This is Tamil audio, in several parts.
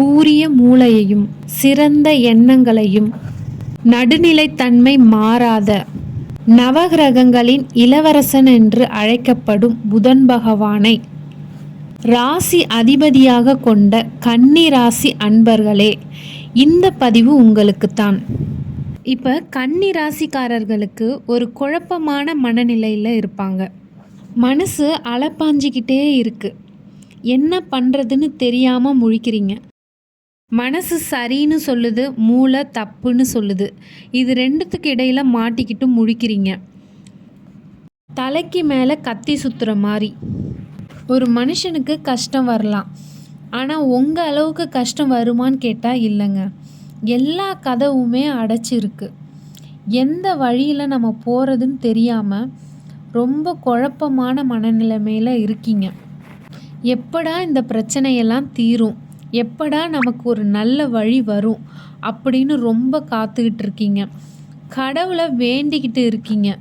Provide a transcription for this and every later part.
கூரிய மூளையையும் சிறந்த எண்ணங்களையும் நடுநிலைத்தன்மை மாறாத நவகிரகங்களின் இளவரசன் என்று அழைக்கப்படும் புதன் பகவானை ராசி அதிபதியாக கொண்ட கன்னி ராசி அன்பர்களே இந்த பதிவு உங்களுக்குத்தான். இப்போ கன்னி ராசிக்காரர்களுக்கு ஒரு குழப்பமான மனநிலையில் இருப்பாங்க. மனசு அலப்பாஞ்சிக்கிட்டே இருக்குது என்ன பண்ணுறதுன்னு தெரியாமல் முழிக்கிறீங்க. மனசு சரின்னு சொல்லுது மூளை தப்புன்னு சொல்லுது. இது ரெண்டுத்துக்கு இடையில மாட்டிக்கிட்டு முழிக்கிறீங்க. தலைக்கு மேலே கத்தி சுத்துற மாதிரி ஒரு மனுஷனுக்கு கஷ்டம் வரலாம். ஆனால் உங்கள் அளவுக்கு கஷ்டம் வருமான்னு கேட்டால் இல்லைங்க. எல்லா கதவுமே அடைச்சிருக்கு. எந்த வழியில் நம்ம போகிறதுன்னு தெரியாமல் ரொம்ப குழப்பமான மனநிலைமையில் இருக்கீங்க. எப்படா இந்த பிரச்சனையெல்லாம் தீரும்? எப்படா நமக்கு ஒரு நல்ல வழி வரும் அப்படின்னு ரொம்ப காத்துக்கிட்டு இருக்கீங்க. கடவுளை வேண்டிக்கிட்டு இருக்கீங்க.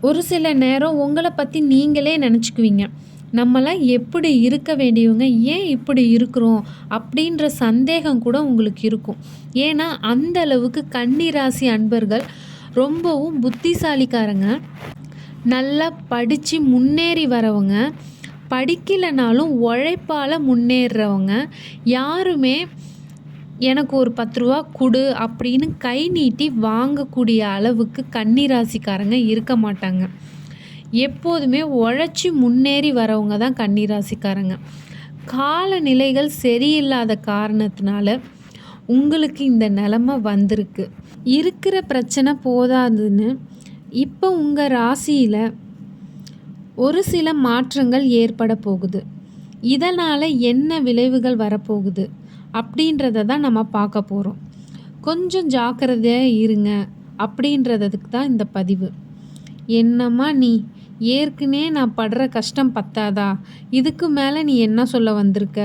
ஒரு சில நேரம் உங்களை பற்றி நீங்களே நினச்சிக்குவீங்க. நம்மளாம் எப்படி இருக்க வேண்டியவங்க ஏன் இப்படி இருக்கிறோம் அப்படின்ற சந்தேகம் கூட உங்களுக்கு இருக்கும். ஏன்னா அந்த அளவுக்கு கன்னிராசி அன்பர்கள் ரொம்பவும் புத்திசாலிக்காரங்க. நல்லா படித்து முன்னேறி வரவங்க. படிக்கலைனாலும் உழைப்பால் முன்னேறுறவங்க யாருமே எனக்கு ஒரு பத்து ரூபா கொடு அப்படின்னு கை நீட்டி வாங்கக்கூடிய அளவுக்கு கன்னிராசிக்காரங்க இருக்க மாட்டாங்க. எப்போதுமே உழைச்சி முன்னேறி வரவங்க தான் கன்னிராசிக்காரங்க. காலநிலைகள் சரியில்லாத காரணத்தினால உங்களுக்கு இந்த நிலமை வந்திருக்கு. இருக்கிற பிரச்சனை போதாதுன்னு இப்போ உங்கள் ராசியில் ஒரு சில மாற்றங்கள் ஏற்பட போகுது. இதனால் என்ன விளைவுகள் வரப்போகுது அப்படின்றத தான் நம்ம பார்க்க போகிறோம் கொஞ்சம் ஜாக்கிரதையாக இருங்க அப்படின்றதுக்கு தான் இந்த பதிவு. என்னம்மா நீ? ஏற்கனவே நான் படுற கஷ்டம் பத்தாதா? இதுக்கு மேலே நீ என்ன சொல்ல வந்திருக்க?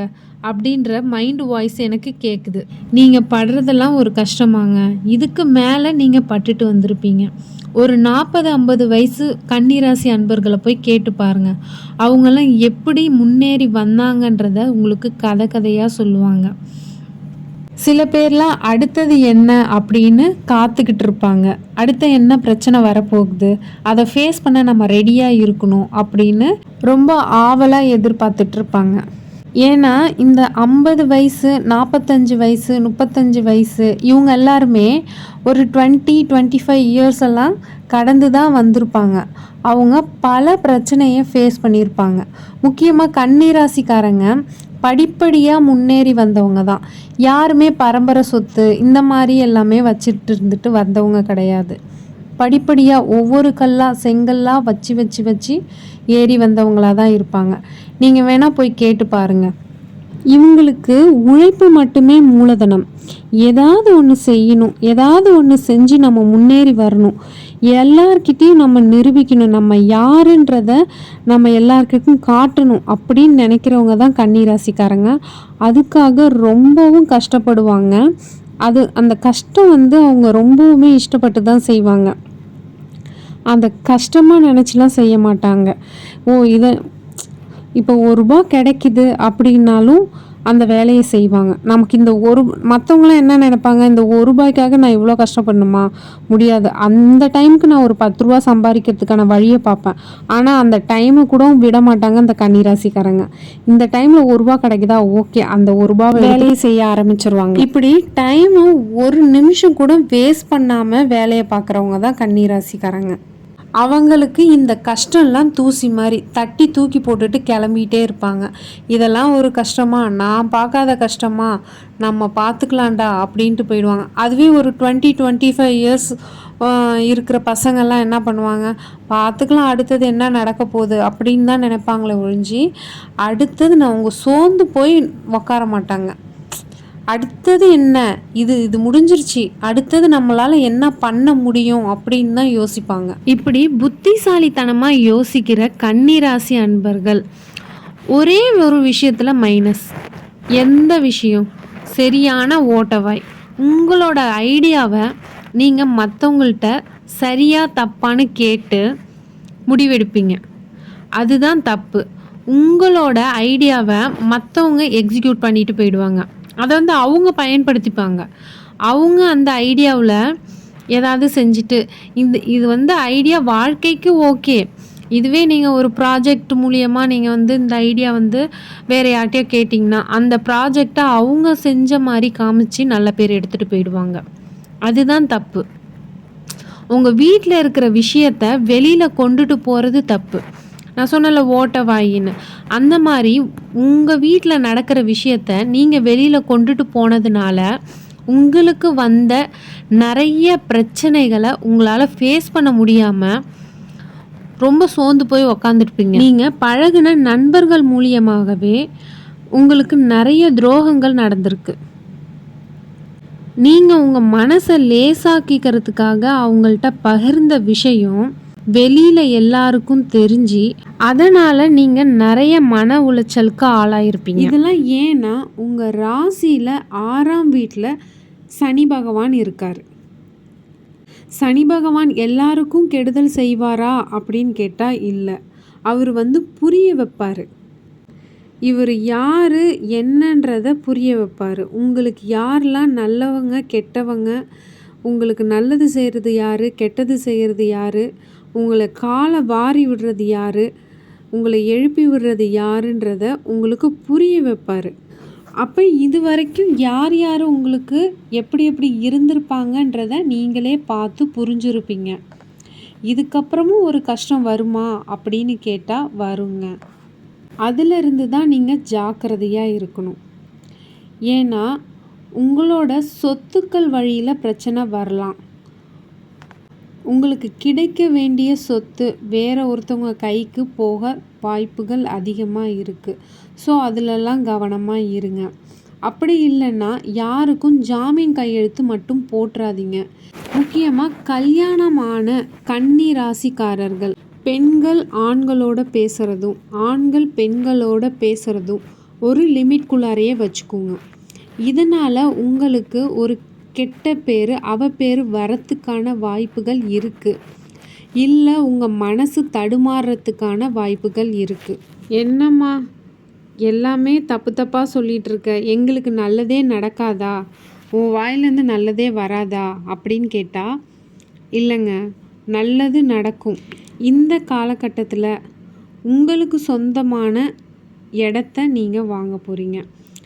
அப்படின்ற மைண்ட் வாய்ஸ் எனக்கு கேட்குது நீங்கள் படுறதெல்லாம் ஒரு கஷ்டமாங்க. இதுக்கு மேலே நீங்கள் பட்டுட்டு வந்திருப்பீங்க. ஒரு நாற்பது ஐம்பது வயசு கன்னிராசி அன்பர்களை போய் கேட்டு பாருங்க. அவங்கெல்லாம் எப்படி முன்னேறி வந்தாங்கன்றத உங்களுக்கு கதை கதையாக சொல்லுவாங்க. சில பேர்லாம் அடுத்தது என்ன அப்படின்னு காத்துக்கிட்டு இருப்பாங்க. அடுத்த என்ன பிரச்சனை வரப்போகுது? அதை ஃபேஸ் பண்ண நம்ம ரெடியாக இருக்கணும் அப்படின்னு ரொம்ப ஆவலாக எதிர்பார்த்துட்ருப்பாங்க ஏன்னா இந்த ஐம்பது வயசு நாற்பத்தஞ்சு வயசு முப்பத்தஞ்சு வயசு இவங்க எல்லாருமே ஒரு டுவெண்ட்டி டுவெண்ட்டி ஃபைவ் இயர்ஸ் எல்லாம் கடந்து தான் வந்திருப்பாங்க. அவங்க பல பிரச்சனையை ஃபேஸ் பண்ணியிருப்பாங்க. முக்கியமாக கண்ணீராசிக்காரங்க படிப்படியாக முன்னேறி வந்தவங்க தான். யாருமே பரம்பரை சொத்து இந்த மாதிரி எல்லாமே வச்சுட்டு இருந்துட்டு வந்தவங்க கிடையாது. படிப்படியாக ஒவ்வொரு கல்லாக செங்கல்லாக வச்சு வச்சு வச்சு ஏறி வந்தவங்களாக தான் இருப்பாங்க. நீங்கள் வேணால் போய் கேட்டு பாருங்கள் இவங்களுக்கு உழைப்பு மட்டுமே மூலதனம். ஏதாவது ஒன்று செய்யணும் ஏதாவது ஒன்று செஞ்சு நம்ம முன்னேறி வரணும். எல்லார்கிட்டேயும் நம்ம நிரூபிக்கணும் நம்ம யாருன்றத நம்ம எல்லார்கிட்டும் காட்டணும் அப்படின்னு நினைக்கிறவங்க தான் கன்னிராசிக்காரங்க. அதுக்காக ரொம்பவும் கஷ்டப்படுவாங்க. அது அந்த கஷ்டம் வந்து அவங்க ரொம்பவுமே இஷ்டப்பட்டு தான் செய்வாங்க. அந்த கஷ்டமாக நினச்சிலாம் செய்ய மாட்டாங்க. ஓ இதை இப்போ ஒரு ரூபா கிடைக்குது அப்படின்னாலும் அந்த வேலையை செய்வாங்க. நமக்கு இந்த ஒரு மற்றவங்களாம் என்ன நினைப்பாங்க? இந்த ஒரு ரூபாய்க்காக நான் இவ்வளோ கஷ்டப்படணுமா? முடியாது. அந்த டைமுக்கு நான் ஒரு பத்து ரூபா சம்பாதிக்கிறதுக்கான வழியை பார்ப்பேன். ஆனால் அந்த டைமை கூட விட மாட்டாங்க அந்த கன்னிராசிக்காரங்க. இந்த டைமில் ஒரு ரூபா கிடைக்குதா? ஓகே. அந்த ஒரு ரூபா வேலையை செய்ய ஆரம்பிச்சிருவாங்க. இப்படி டைமை ஒரு நிமிஷம் கூட வேஸ்ட் பண்ணாமல் வேலையை பார்க்குறவங்க தான் கன்னிராசிக்காரங்க. அவங்களுக்கு இந்த கஷ்டம்லாம் தூசி மாதிரி தட்டி தூக்கி போட்டுட்டு கிளம்பிகிட்டே இருப்பாங்க. இதெல்லாம் ஒரு கஷ்டமா? நான் பார்க்காத கஷ்டமா? நம்ம பார்த்துக்கலாம்டா அப்படின்ட்டு போயிடுவாங்க. அதுவே ஒரு டுவெண்ட்டி டுவெண்ட்டி ஃபைவ் இயர்ஸ் இருக்கிற பசங்கள்லாம் என்ன பண்ணுவாங்க? பார்த்துக்கலாம் அடுத்தது என்ன நடக்க போகுது? அப்படின்னு தான் நினைப்பாங்களே ஒழிஞ்சு அடுத்தது நான் அவங்க சோர்ந்து போய் உக்கார மாட்டாங்க. அடுத்தது என்ன? இது இது முடிஞ்சிருச்சு. அடுத்தது நம்மளால என்ன பண்ண முடியும் அப்படின்னு தான் யோசிப்பாங்க. இப்படி புத்திசாலித்தனமாக யோசிக்கிற கன்னிராசி அன்பர்கள் ஒரே ஒரு விஷயத்தில் மைனஸ் எந்த விஷயம்? சரியான ஓட்டவாய். உங்களோட ஐடியாவை நீங்கள் மற்றவங்கள்ட்ட சரியாக தப்பான்னு கேட்டு முடிவெடுப்பீங்க. அதுதான் தப்பு. உங்களோட ஐடியாவை மற்றவங்க எக்ஸிக்யூட் பண்ணிட்டு போயிடுவாங்க. அதை வந்து அவங்க பயன்படுத்திப்பாங்க. அவங்க அந்த ஐடியாவில் ஏதாவது செஞ்சுட்டு இந்த இது வந்து ஐடியா வாழ்க்கைக்கு ஓகே. இதுவே நீங்கள் ஒரு ப்ராஜெக்ட் மூலியமாக நீங்கள் வந்து இந்த ஐடியா வந்து வேறு யார்கிட்டயோ கேட்டிங்கன்னா அந்த ப்ராஜெக்டை அவங்க செஞ்ச மாதிரி காமிச்சு நல்ல பேர் எடுத்துகிட்டு போயிடுவாங்க. அதுதான் தப்பு. உங்கள் வீட்டில் இருக்கிற விஷயத்த வெளியில் கொண்டுட்டு போகிறது தப்பு. நான் சொன்னல ஓட்ட வாயின்னு. அந்த மாதிரி உங்கள் வீட்டில் நடக்கிற விஷயத்த நீங்கள் வெளியில் கொண்டுட்டு போனதுனால உங்களுக்கு வந்த நிறைய பிரச்சனைகளை உங்களால் ஃபேஸ் பண்ண முடியாமல் ரொம்ப சோர்ந்து போய் உக்காந்துருப்பீங்க. நீங்கள் பழகுன நண்பர்கள் மூலியமாகவே உங்களுக்கு நிறைய துரோகங்கள் நடந்திருக்கு. நீங்கள் உங்கள் மனசை லேசாக்கிக்கிறதுக்காக அவங்கள்ட்ட பகிர்ந்த விஷயம் வெளியில் எல்லாருக்கும் தெரிஞ்சு அதனால் நீங்கள் நிறைய மன உளைச்சலுக்கு ஆளாயிருப்பீங்க. இதெல்லாம் ஏன்னா உங்கள் ராசியில் ஆறாம் வீட்டில் சனி பகவான் இருக்கார். சனி பகவான் எல்லாருக்கும் கெடுதல் செய்வாரா அப்படின்னு கேட்டால் இல்லை. அவர் வந்து புரிய வைப்பார். இவர் யார் என்னன்றதை புரிய வைப்பார். உங்களுக்கு யாரெல்லாம் நல்லவங்க கெட்டவங்க உங்களுக்கு நல்லது செய்கிறது யார் கெட்டது செய்கிறது யார் உங்களை காலை வாரி விடுறது யார்? உங்களை எழுப்பி விடுறது யாருன்றத உங்களுக்கு புரிய வைப்பார். அப்போ இது வரைக்கும் யார் யார் உங்களுக்கு எப்படி எப்படி இருந்திருப்பாங்கன்றத நீங்களே பார்த்து புரிஞ்சுருப்பீங்க. இதுக்கப்புறமும் ஒரு கஷ்டம் வருமா அப்படின்னு கேட்டால் வருங்க. அதிலிருந்து தான் நீங்கள் ஜாக்கிரதையாக இருக்கணும். ஏன்னா உங்களோட சொத்துக்கள் வழியில் பிரச்சனை வரலாம். உங்களுக்கு கிடைக்க வேண்டிய சொத்து வேற ஒருத்தவங்க கைக்கு போக வாய்ப்புகள் அதிகமாக இருக்குது ஸோ அதிலெல்லாம் கவனமாக இருங்க. அப்படி இல்லைன்னா யாருக்கும் ஜாமீன் கையெழுத்து மட்டும் போட்டுறாதீங்க முக்கியமாக கல்யாணமான கன்னி ராசிக்காரர்கள் பெண்கள் ஆண்களோட பேசுகிறதும் ஆண்கள் பெண்களோட பேசுகிறதும் ஒரு லிமிட்குள்ளாரையே வச்சுக்கோங்க. இதனால் உங்களுக்கு ஒரு கெட்ட பேர் அவ பேர் வரத்துக்கான வாய்ப்புகள் இருக்குது இல்லை உங்கள் மனசு தடுமாறுறதுக்கான வாய்ப்புகள் இருக்குது என்னம்மா? எல்லாமே தப்பு தப்பாக சொல்லிகிட்ருக்க எங்களுக்கு நல்லதே நடக்காதா? உன் வாயிலேருந்து நல்லதே வராதா? அப்படின்னு கேட்டால் இல்லைங்க நல்லது நடக்கும். இந்த காலகட்டத்தில் உங்களுக்கு சொந்தமான இடத்த நீங்கள் வாங்க போகிறீங்க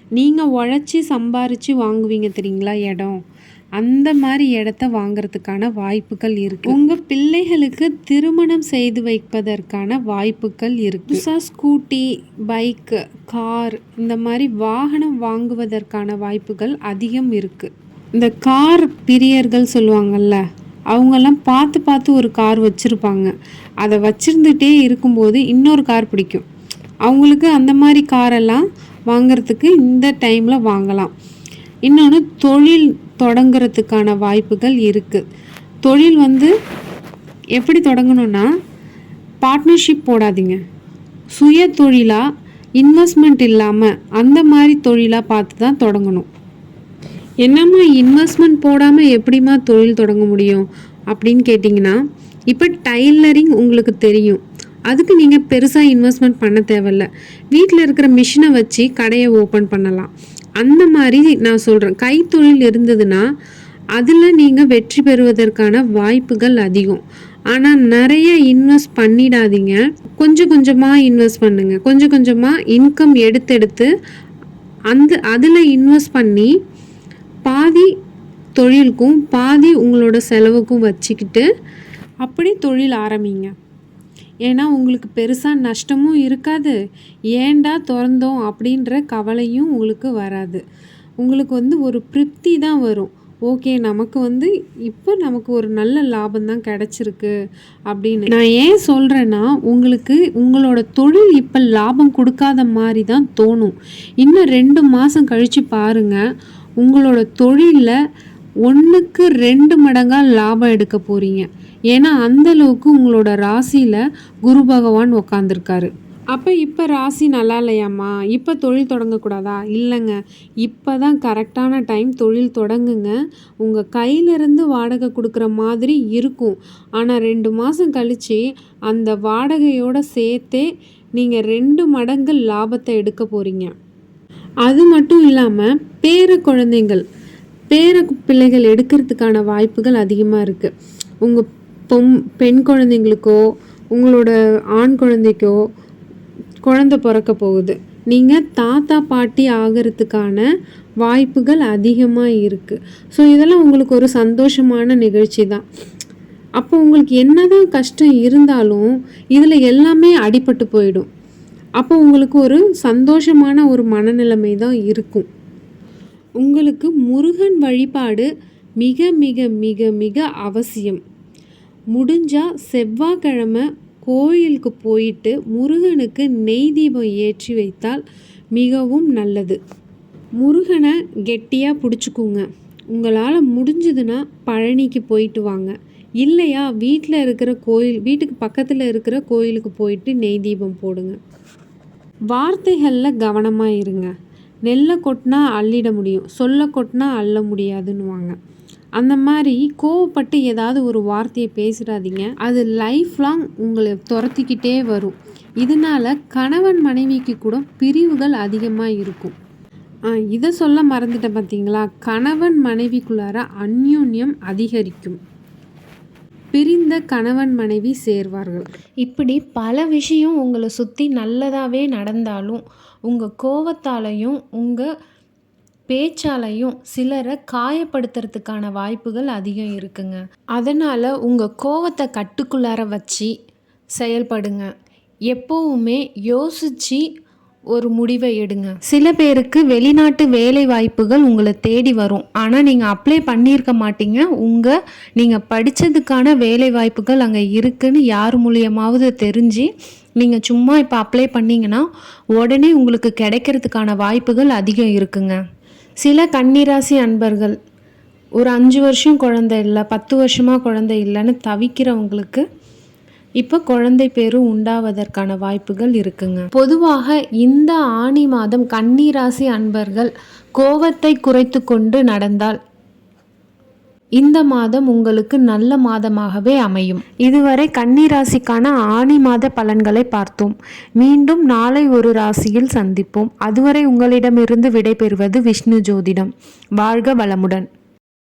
நீங்கள் உழைச்சி சம்பாரித்து வாங்குவீங்க தெரியுங்களா? இடம். அந்த மாதிரி இடத்த வாங்கிறதுக்கான வாய்ப்புகள் இருக்குது உங்கள் பிள்ளைகளுக்கு திருமணம் செய்து வைப்பதற்கான வாய்ப்புகள் இருக்குது புதுசாக ஸ்கூட்டி பைக்கு கார் இந்த மாதிரி வாகனம் வாங்குவதற்கான வாய்ப்புகள் அதிகம் இருக்குது இந்த கார் பிரியர்கள் சொல்லுவாங்கல்ல அவங்கெல்லாம் பார்த்து பார்த்து ஒரு கார் வச்சுருப்பாங்க. அதை வச்சுருந்துட்டே இருக்கும்போது இன்னொரு கார் பிடிக்கும். அவங்களுக்கு அந்த மாதிரி காரெல்லாம் வாங்கிறதுக்கு இந்த டைமில் வாங்கலாம். இன்னொன்று தொழில் தொடங்குறதுக்கான வாய்ப்புகள் இருக்குது தொழில் வந்து எப்படி தொடங்கணும்னா பார்ட்னர்ஷிப் போடாதீங்க. சுய தொழிலாக இன்வெஸ்ட்மெண்ட் இல்லாமல் அந்த மாதிரி தொழிலாக பார்த்து தான் தொடங்கணும். என்னம்மா இன்வெஸ்ட்மெண்ட் போடாமல் எப்படிம்மா தொழில் தொடங்க முடியும் அப்படின்னு கேட்டிங்கன்னா இப்போ டைலரிங் உங்களுக்கு தெரியும். அதுக்கு நீங்கள் பெருசாக இன்வெஸ்ட்மெண்ட் பண்ண தேவையில்ல. வீட்டில் இருக்கிற மிஷினை வச்சு கடையை ஓப்பன் பண்ணலாம். அந்த மாதிரி நான் சொல்கிறேன் கைத்தொழில் இருந்ததுன்னா அதில் நீங்கள் வெற்றி பெறுவதற்கான வாய்ப்புகள் அதிகம். ஆனால் நிறைய இன்வெஸ்ட் பண்ணிடாதீங்க. கொஞ்சம் கொஞ்சமாக இன்வெஸ்ட் பண்ணுங்கள் கொஞ்சம் கொஞ்சமாக இன்கம் எடுத்தெடுத்து அந்த அதில் இன்வெஸ்ட் பண்ணி பாதி தொழிலுக்கும் பாதி உங்களோட செலவுக்கும் வச்சுக்கிட்டு அப்படி தொழில் ஆரம்பிங்க. ஏன்னா உங்களுக்கு பெருசாக நஷ்டமும் இருக்காது. ஏன்டா திறந்தோம் அப்படின்ற கவலையும் உங்களுக்கு வராது. உங்களுக்கு வந்து ஒரு திருப்தி தான் வரும். ஓகே நமக்கு வந்து இப்போ நமக்கு ஒரு நல்ல லாபம் தான் கிடச்சிருக்கு அப்படின்னு. நான் ஏன் சொல்கிறேன்னா உங்களுக்கு உங்களோட தொழில் இப்போ லாபம் கொடுக்காத மாதிரி தான் தோணும். இன்னும் ரெண்டு மாதம் கழித்து பாருங்கள் உங்களோட தொழிலில் ஒன்றுக்கு ரெண்டு மடங்காக லாபம் எடுக்க போகிறீங்க ஏன்னா அந்த அளவுக்கு உங்களோட ராசியில் குரு பகவான் உக்காந்துருக்காரு. அப்போ இப்போ ராசி நல்லா இல்லையாம்மா? இப்போ தொழில் தொடங்கக்கூடாதா? இல்லைங்க. இப்போ தான் கரெக்டான டைம் தொழில் தொடங்குங்க. உங்கள் கையிலேருந்து வாடகை கொடுக்குற மாதிரி இருக்கும். ஆனால் ரெண்டு மாதம் கழித்து அந்த வாடகையோடு சேர்த்தே நீங்கள் ரெண்டு மடங்கு லாபத்தை எடுக்க போகிறீங்க அது மட்டும் இல்லாமல் பேர குழந்தைங்கள் பேர பிள்ளைகள் எடுக்கிறதுக்கான வாய்ப்புகள் அதிகமாக இருக்குது உங்கள் பொம் பெண் குழந்தைங்களுக்கோ உங்களோட ஆண் குழந்தைக்கோ குழந்தை பிறக்க போகுது. நீங்கள் தாத்தா பாட்டி ஆகிறதுக்கான வாய்ப்புகள் அதிகமாக இருக்குது ஸோ இதெல்லாம் உங்களுக்கு ஒரு சந்தோஷமான நிகழ்ச்சி தான். அப்போ உங்களுக்கு என்னதான் கஷ்டம் இருந்தாலும் இதில் எல்லாமே அடிபட்டு போயிடும். அப்போ உங்களுக்கு ஒரு சந்தோஷமான ஒரு மனநிலைமை தான் இருக்கும். உங்களுக்கு முருகன் வழிபாடு மிக மிக மிக மிக அவசியம். முடிஞ்சால் செவ்வாய்க்கிழமை கோயிலுக்கு போயிட்டு முருகனுக்கு நெய் தீபம் ஏற்றி வைத்தால் மிகவும் நல்லது. முருகனை கெட்டியாக பிடிச்சிக்குங்க. உங்களால் முடிஞ்சதுன்னா பழனிக்கு போயிட்டு வாங்க. இல்லையா வீட்டில் இருக்கிற கோயில் வீட்டுக்கு பக்கத்தில் இருக்கிற கோயிலுக்கு போயிட்டு நெய் தீபம் போடுங்க. வார்த்தைகளில் கவனமாக இருங்க. நெல்லை கொட்டினா அள்ளிட முடியும். சொல்ல கொட்டினா அள்ள முடியாதுன்னுவாங்க. அந்த மாதிரி கோவப்பட்டு ஏதாவது ஒரு வார்த்தையை பேசிடாதீங்க அது லைஃப் லாங் உங்களை துரத்திக்கிட்டே வரும். இதனால கணவன் மனைவிக்கு கூட பிரிவுகள் அதிகமாக இருக்கும். இதை சொல்ல மறந்துட்டேன் பார்த்தீங்களா கணவன் மனைவிக்குள்ளார அந்யூன்யம் அதிகரிக்கும். பிரிந்த கணவன் மனைவி சேர்வார்கள். இப்படி பல விஷயம் உங்களை சுற்றி நல்லதாகவே நடந்தாலும் உங்கள் கோவத்தாலையும் உங்கள் பேச்சாலையும் சிலரை காயப்படுத்துறதுக்கான வாய்ப்புகள் அதிகம் இருக்குங்க. அதனால் உங்கள் கோவத்தை கட்டுக்குள்ளார வச்சு செயல்படுங்க. எப்போவுமே யோசித்து ஒரு முடிவை எடுங்க. சில பேருக்கு வெளிநாட்டு வேலை வாய்ப்புகள் உங்களை தேடி வரும். ஆனால் நீங்கள் அப்ளை பண்ணியிருக்க மாட்டீங்க. உங்கள் நீங்கள் படித்ததுக்கான வேலை வாய்ப்புகள் அங்கே இருக்குன்னு யார் மூலியமாவது தெரிஞ்சு நீங்கள் சும்மா இப்போ அப்ளை பண்ணிங்கன்னா உடனே உங்களுக்கு கிடைக்கிறதுக்கான வாய்ப்புகள் அதிகம் இருக்குங்க. சில கன்னிராசி அன்பர்கள் ஒரு அஞ்சு வருஷம் குழந்தை இல்லை பத்து வருஷமாக குழந்தை இல்லைன்னு தவிக்கிறவங்களுக்கு இப்போ குழந்தை பேரு உண்டாவதற்கான வாய்ப்புகள் இருக்குங்க. பொதுவாக இந்த ஆணி மாதம் கன்னிராசி அன்பர்கள் கோவத்தை குறைத்து கொண்டு நடந்தால் இந்த மாதம் உங்களுக்கு நல்ல மாதமாகவே அமையும். இதுவரை கன்னிராசிக்கான ஆணி மாத பலன்களை பார்த்தோம். மீண்டும் நாளை ஒரு ராசியில் சந்திப்போம். அதுவரை உங்களிடமிருந்து விடைபெறுவது விஷ்ணு ஜோதிடம். வாழ்க வளமுடன்.